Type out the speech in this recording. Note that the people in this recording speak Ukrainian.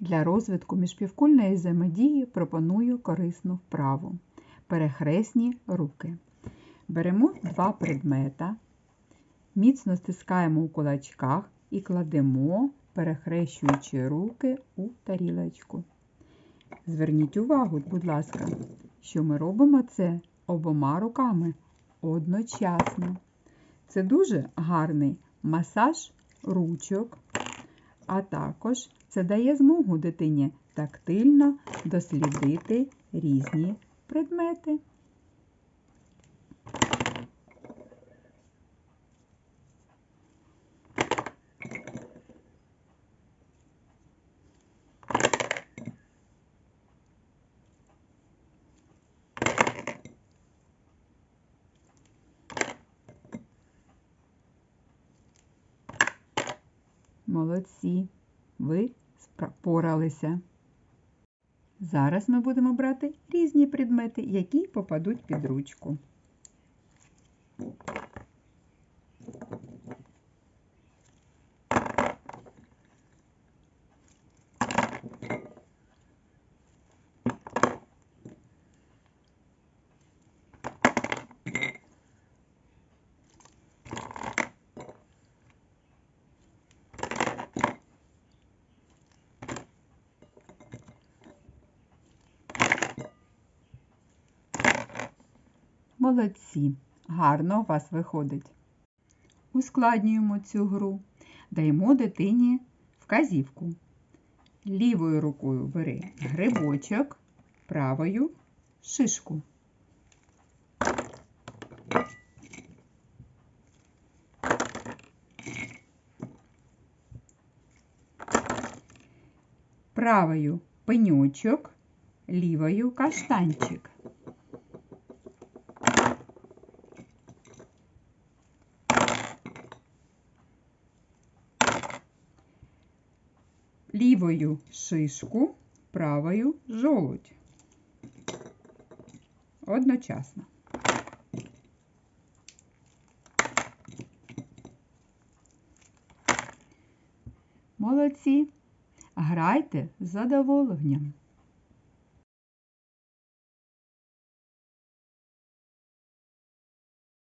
Для розвитку міжпівкульної взаємодії пропоную корисну вправу. Перехресні руки. Беремо два предмета, міцно стискаємо у кулачках і кладемо, перехрещуючи руки у тарілочку. Зверніть увагу, будь ласка, що ми робимо це обома руками одночасно. Це дуже гарний масаж ручок, а також це дає змогу дитині тактильно дослідити різні предмети. Молодці, ви впоралися. Зараз ми будемо брати різні предмети, які попадуть під ручку. Молодці, гарно у вас виходить. Ускладнюємо цю гру. Даємо дитині вказівку. Лівою рукою бери грибочок, правою шишку. Правою пеньочок, лівою каштанчик. Лівою шишку, правою жолудь. Одночасно. Молодці. Грайте з задоволенням.